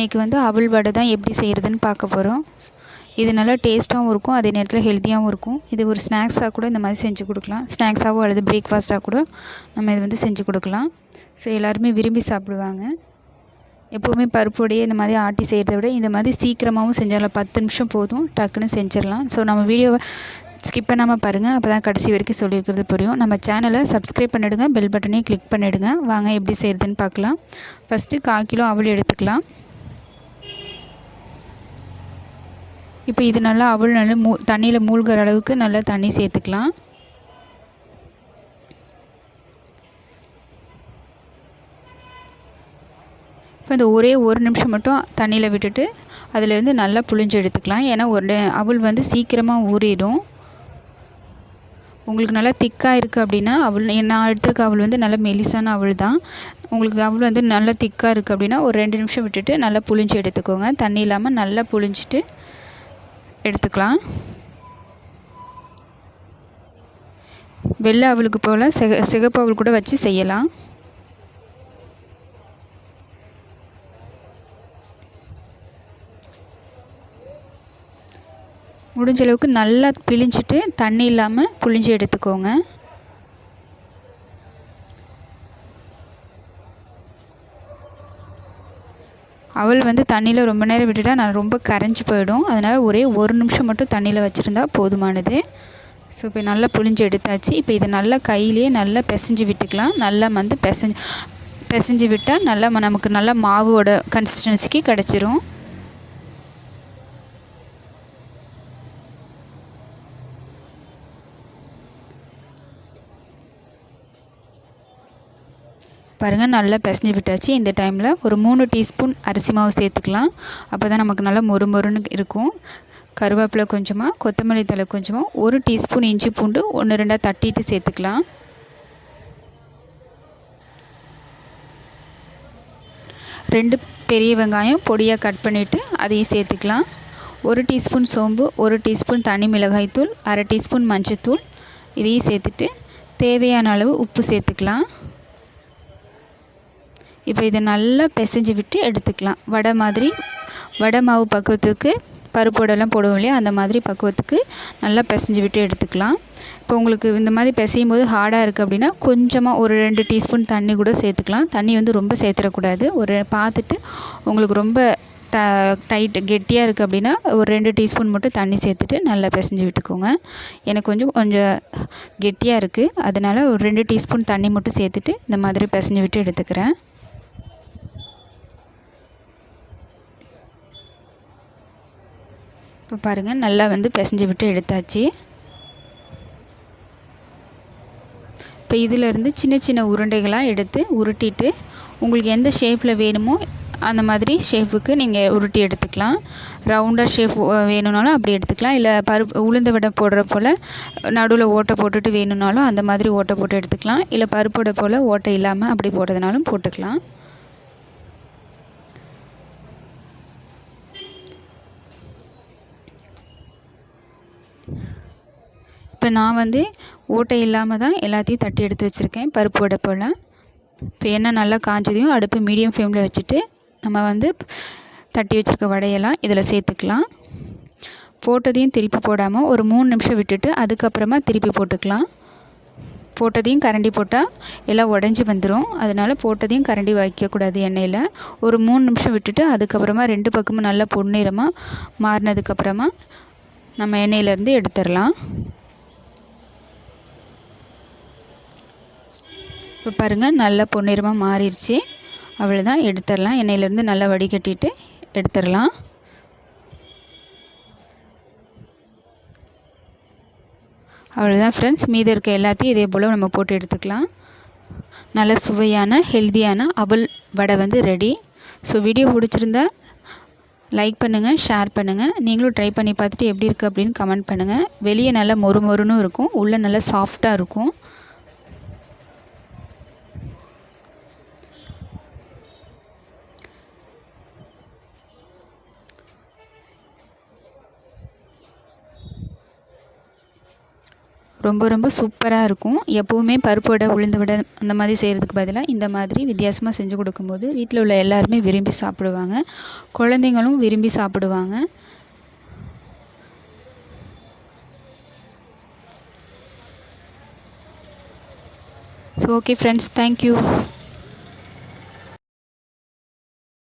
இன்றைக்கி வந்து அவல் வடை தான் எப்படி செய்கிறதுன்னு பார்க்க போகிறோம் இது நல்லா டேஸ்ட்டாகவும் இருக்கும் அதே நேரத்தில் ஹெல்த்தியாகவும் இருக்கும். இது ஒரு ஸ்நாக்ஸாக கூட இந்த மாதிரி செஞ்சு கொடுக்கலாம். ஸ்நாக்ஸாகவோ அல்லது பிரேக்ஃபாஸ்ட்டாக கூட நம்ம இது வந்து செஞ்சு கொடுக்கலாம். ஸோ எல்லாருமே விரும்பி சாப்பிடுவாங்க. எப்போவுமே பருப்புடையே இந்த மாதிரி ஆட்டி செய்கிறத விட இந்த மாதிரி சீக்கிரமாகவும் செஞ்சிடலாம் பத்து நிமிஷம் போதும் டக்குன்னு செஞ்சிடலாம். ஸோ நம்ம வீடியோவை ஸ்கிப் பண்ணாமல் பாருங்கள் அப்போ தான் கடைசி வரைக்கும் சொல்லியிருக்கிறது புரியும். நம்ம சேனலை சப்ஸ்கிரைப் பண்ணிவிடுங்க பெல் பட்டனையும் கிளிக் பண்ணிவிடுங்க வாங்க எப்படி செய்கிறதுன்னு பார்க்கலாம். ஃபஸ்ட்டு கால் கிலோ அவல் எடுத்துக்கலாம். இப்போ இது நல்லா அவள் நல்லா மூ தண்ணியில் மூழ்கிற அளவுக்கு நல்லா தண்ணி சேர்த்துக்கலாம். இப்போ இந்த ஒரே ஒரு நிமிஷம் மட்டும் தண்ணியில் விட்டுட்டு அதிலேருந்து நல்லா புழிஞ்சு எடுத்துக்கலாம். ஏன்னா ஒரு அவள் வந்து சீக்கிரமாக ஊறிடும். உங்களுக்கு நல்லா திக்காக இருக்குது அப்படின்னா அவள் நான் எடுத்துருக்க அவள் வந்து நல்லா மெலிசான அவள் தான். உங்களுக்கு அவள் வந்து நல்லா திக்காக இருக்குது அப்படின்னா ஒரு ரெண்டு நிமிஷம் விட்டுட்டு நல்லா புழிஞ்சு எடுத்துக்கோங்க. தண்ணி இல்லாமல் நல்லா புழிஞ்சிட்டு எடுத்துக்கலாம். வெள்ளை அவளுக்கு போல் சிக சிகப்பு அவள் கூட வச்சு செய்யலாம். முடிஞ்சளவுக்கு நல்லா பிழிஞ்சிட்டு தண்ணி இல்லாமல் புழிஞ்சு எடுத்துக்கோங்க. அவள் வந்து தண்ணியில் ரொம்ப நேரம் விட்டுட்டா நான் ரொம்ப கரைஞ்சி போயிடும். அதனால் ஒரே ஒரு நிமிஷம் மட்டும் தண்ணியில் வச்சுருந்தா போதுமானது. ஸோ இப்போ நல்லா புழிஞ்சு எடுத்தாச்சு. இப்போ இதை நல்லா கையிலேயே நல்லா பிசைஞ்சு விட்டுக்கலாம். நல்லா வந்து பிசைஞ்சு பிசைஞ்சு விட்டால் நல்லா நமக்கு நல்லா மாவோட கன்சிஸ்டன்சிக்கு கிடச்சிரும். பாருங்கள் நல்லா பிசைஞ்சு விட்டாச்சு. இந்த டைமில் ஒரு மூணு டீஸ்பூன் அரிசி மாவு சேர்த்துக்கலாம். அப்போ தான் நமக்கு நல்லா மொறு மொறுன்னு இருக்கும். கருவேப்பிலை கொஞ்சமாக கொத்தமல்லி தலை கொஞ்சமாக ஒரு டீஸ்பூன் இஞ்சி பூண்டு ஒன்று ரெண்டாக தட்டிட்டு சேர்த்துக்கலாம். ரெண்டு பெரிய வெங்காயம் பொடியாக கட் பண்ணிவிட்டு அதையும் சேர்த்துக்கலாம். ஒரு டீஸ்பூன் சோம்பு ஒரு டீஸ்பூன் தனி மிளகாய்த்தூள் அரை டீஸ்பூன் மஞ்சத்தூள் இதையும் சேர்த்துட்டு தேவையான அளவு உப்பு சேர்த்துக்கலாம். இப்போ இதை நல்லா பிசைஞ்சு விட்டு எடுத்துக்கலாம். வடை மாதிரி வடை மாவு பக்குவத்துக்கு பருப்போடெல்லாம் போடுவோம் இல்லையா? அந்த மாதிரி பக்குவத்துக்கு நல்லா பிசைஞ்சு விட்டு எடுத்துக்கலாம். இப்போ உங்களுக்கு இந்த மாதிரி பிசையும் போது ஹார்டாக இருக்குது அப்படின்னா கொஞ்சமாக ஒரு ரெண்டு டீஸ்பூன் தண்ணி கூட சேர்த்துக்கலாம். தண்ணி வந்து ரொம்ப சேர்த்துடக்கூடாது. ஒரு பார்த்துட்டு உங்களுக்கு ரொம்ப த டைட் கெட்டியாக இருக்குது அப்படின்னா ஒரு ரெண்டு டீஸ்பூன் மட்டும் தண்ணி சேர்த்துட்டு நல்லா பிசைஞ்சு விட்டுக்கோங்க. எனக்கு கொஞ்சம் கொஞ்சம் கெட்டியாக இருக்குது அதனால் ஒரு ரெண்டு டீஸ்பூன் தண்ணி மட்டும் சேர்த்துட்டு இந்த மாதிரி பிசைஞ்சு விட்டு எடுத்துக்கிறேன். இப்போ பாருங்கள் நல்லா வந்து பிசைஞ்சு விட்டு எடுத்தாச்சு. இப்போ இதிலேருந்து சின்ன சின்ன உருண்டைகளாக எடுத்து உருட்டிட்டு உங்களுக்கு எந்த ஷேப்பில் வேணுமோ அந்த மாதிரி ஷேப்புக்கு நீங்கள் உருட்டி எடுத்துக்கலாம். ரவுண்டாக ஷேப் வேணும்னாலும் அப்படி எடுத்துக்கலாம். இல்லை பருப்பு உளுந்த வடை போடுற போல் நடுவில் ஓட்டை போட்டுட்டு வேணும்னாலும் அந்த மாதிரி ஓட்டை போட்டு எடுத்துக்கலாம். இல்லை பருப்போட போல் ஓட்டை இல்லாமல் அப்படி போடுறதுனாலும் போட்டுக்கலாம். இப்போ நான் வந்து ஓட்டை இல்லாமல் தான் எல்லாத்தையும் தட்டி எடுத்து வச்சுருக்கேன் பருப்பு வடை போல். இப்போ எண்ணெய் நல்லா காஞ்சதையும் அடுப்பு மீடியம் ஃப்ளேமில் வச்சுட்டு நம்ம வந்து தட்டி வச்சுருக்க வடையெல்லாம் இதில் சேர்த்துக்கலாம். போட்டதையும் திருப்பி போடாமல் ஒரு மூணு நிமிஷம் விட்டுட்டு அதுக்கப்புறமா திருப்பி போட்டுக்கலாம். போட்டதையும் கரண்டி போட்டால் எல்லாம் உடஞ்சி வந்துடும் அதனால் போட்டதையும் கரண்டி வைக்கக்கூடாது எண்ணெயில். ஒரு மூணு நிமிஷம் விட்டுட்டு அதுக்கப்புறமா ரெண்டு பக்கமும் நல்லா பொன்னிறமாக மாறினதுக்கப்புறமா நம்ம எண்ணெயிலேருந்து எடுத்துடலாம். இப்போ பாருங்கள் நல்லா பொன்னிறமாக மாறிடுச்சு. அவ்வளோதான் எடுத்துடலாம். எண்ணெயிலேருந்து நல்லா வடிகட்டிட்டு எடுத்துடலாம். அவ்வளோதான் ஃப்ரெண்ட்ஸ் மீதி இருக்க எல்லாத்தையும் இதே போல் நம்ம போட்டு எடுத்துக்கலாம். நல்ல சுவையான ஹெல்த்தியான அவல் வடை வந்து ரெடி ஸோ வீடியோ பிடிச்சிருந்தா லைக் பண்ணுங்கள் ஷேர் பண்ணுங்கள் நீங்களும் ட்ரை பண்ணி பார்த்துட்டு எப்படி இருக்குது அப்படின்னு கமெண்ட் பண்ணுங்கள் வெளியே நல்லா மொறு மொறுன்னு இருக்கும். உள்ளே நல்லா சாஃப்டாக இருக்கும். ரொம்ப ரொம்ப சூப்பராக இருக்கும். எப்போவுமே பருப்பு வடை உளுந்து வடை அந்த மாதிரி செய்கிறதுக்கு பதிலாக இந்த மாதிரி வித்தியாசமாக செஞ்சு கொடுக்கும்போது வீட்டில் உள்ள எல்லாருமே விரும்பி சாப்பிடுவாங்க. குழந்தைங்களும் விரும்பி சாப்பிடுவாங்க. So okay friends thank you